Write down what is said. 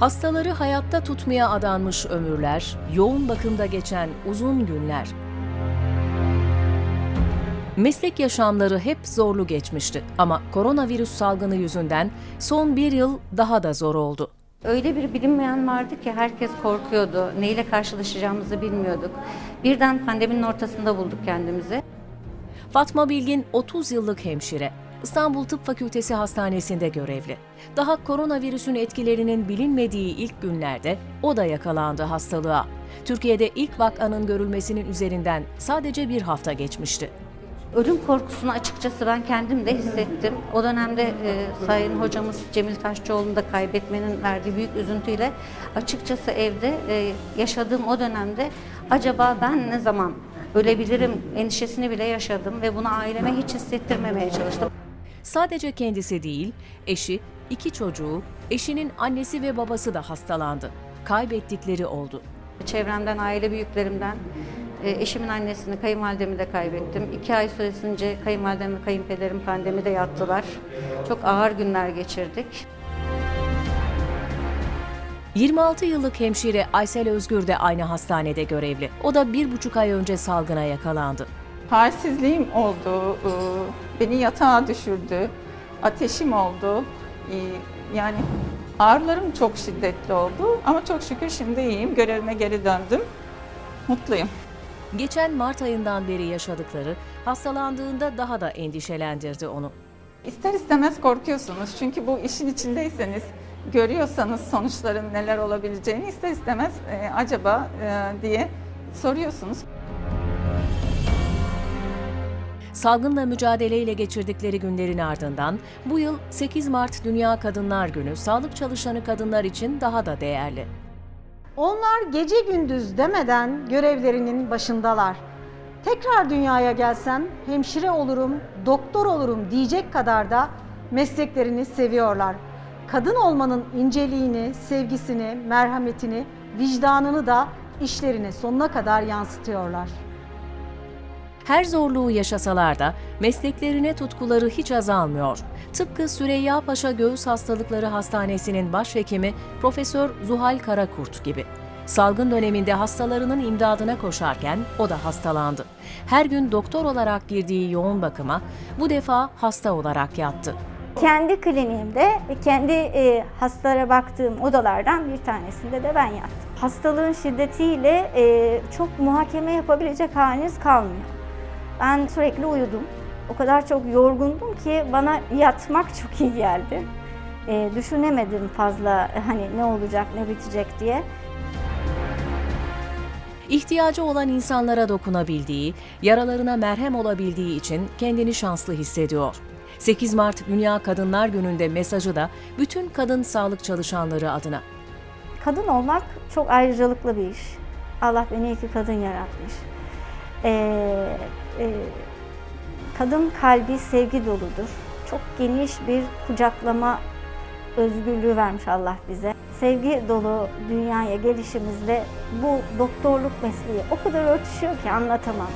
Hastaları hayatta tutmaya adanmış ömürler, yoğun bakımda geçen uzun günler. Meslek yaşamları hep zorlu geçmişti ama koronavirüs salgını yüzünden son bir yıl daha da zor oldu. Öyle bir bilinmeyen vardı ki herkes korkuyordu. Neyle karşılaşacağımızı bilmiyorduk. Birden pandeminin ortasında bulduk kendimizi. Fatma Bilgin 30 yıllık hemşire. İstanbul Tıp Fakültesi Hastanesi'nde görevli. Daha koronavirüsün etkilerinin bilinmediği ilk günlerde o da yakalandı hastalığa. Türkiye'de ilk vakanın görülmesinin üzerinden sadece bir hafta geçmişti. Ölüm korkusunu açıkçası ben kendim de hissettim. O dönemde e, Sayın Hocamız Cemil Taşçıoğlu'nu da kaybetmenin verdiği büyük üzüntüyle açıkçası evde e, yaşadığım o dönemde acaba ben ne zaman ölebilirim endişesini bile yaşadım ve bunu aileme hiç hissettirmemeye çalıştım. Sadece kendisi değil, eşi, iki çocuğu, eşinin annesi ve babası da hastalandı. Kaybettikleri oldu. Çevremden, aile büyüklerimden e, eşimin annesini, kayınvalidemi de kaybettim. İki ay süresince kayınvalidem ve kayınpederim pandemide yattılar. Çok ağır günler geçirdik. 26 yıllık hemşire Aysel Özgür de aynı hastanede görevli. O da bir buçuk ay önce salgına yakalandı. Halsizliğim oldu, e, beni yatağa düşürdü, ateşim oldu. E, Yani ağrılarım çok şiddetli oldu ama çok şükür şimdi iyiyim, görevime geri döndüm. Mutluyum. Geçen Mart ayından beri yaşadıkları hastalandığında daha da endişelendirdi onu. İster istemez korkuyorsunuz çünkü bu işin içindeyseniz, görüyorsanız sonuçların neler olabileceğini ister istemez e, acaba e, diye soruyorsunuz. Salgınla mücadeleyle geçirdikleri günlerin ardından bu yıl 8 Mart Dünya Kadınlar Günü sağlık çalışanı kadınlar için daha da değerli. Onlar gece gündüz demeden görevlerinin başındalar. Tekrar dünyaya gelsem hemşire olurum, doktor olurum diyecek kadar da mesleklerini seviyorlar. Kadın olmanın inceliğini, sevgisini, merhametini, vicdanını da işlerine sonuna kadar yansıtıyorlar. Her zorluğu yaşasalar da mesleklerine tutkuları hiç azalmıyor. Tıpkı Süreyya Paşa Göğüs Hastalıkları Hastanesi'nin başhekimi Profesör Zuhal Karakurt gibi. Salgın döneminde hastalarının imdadına koşarken o da hastalandı. Her gün doktor olarak girdiği yoğun bakıma bu defa hasta olarak yattı. Kendi kliniğimde kendi e, hastalara baktığım odalardan bir tanesinde de ben yattım. Hastalığın şiddetiyle e, çok muhakeme yapabilecek haliniz kalmıyor. Ben sürekli uyudum. O kadar çok yorgundum ki bana yatmak çok iyi geldi. E, düşünemedim fazla hani ne olacak ne bitecek diye. İhtiyacı olan insanlara dokunabildiği, yaralarına merhem olabildiği için kendini şanslı hissediyor. 8 Mart Dünya Kadınlar Günü'nde mesajı da bütün kadın sağlık çalışanları adına. Kadın olmak çok ayrıcalıklı bir iş. Allah beni iki kadın yaratmış. Ee, e, kadın kalbi sevgi doludur. Çok geniş bir kucaklama özgürlüğü vermiş Allah bize. Sevgi dolu dünyaya gelişimizle bu doktorluk mesleği o kadar örtüşüyor ki anlatamam.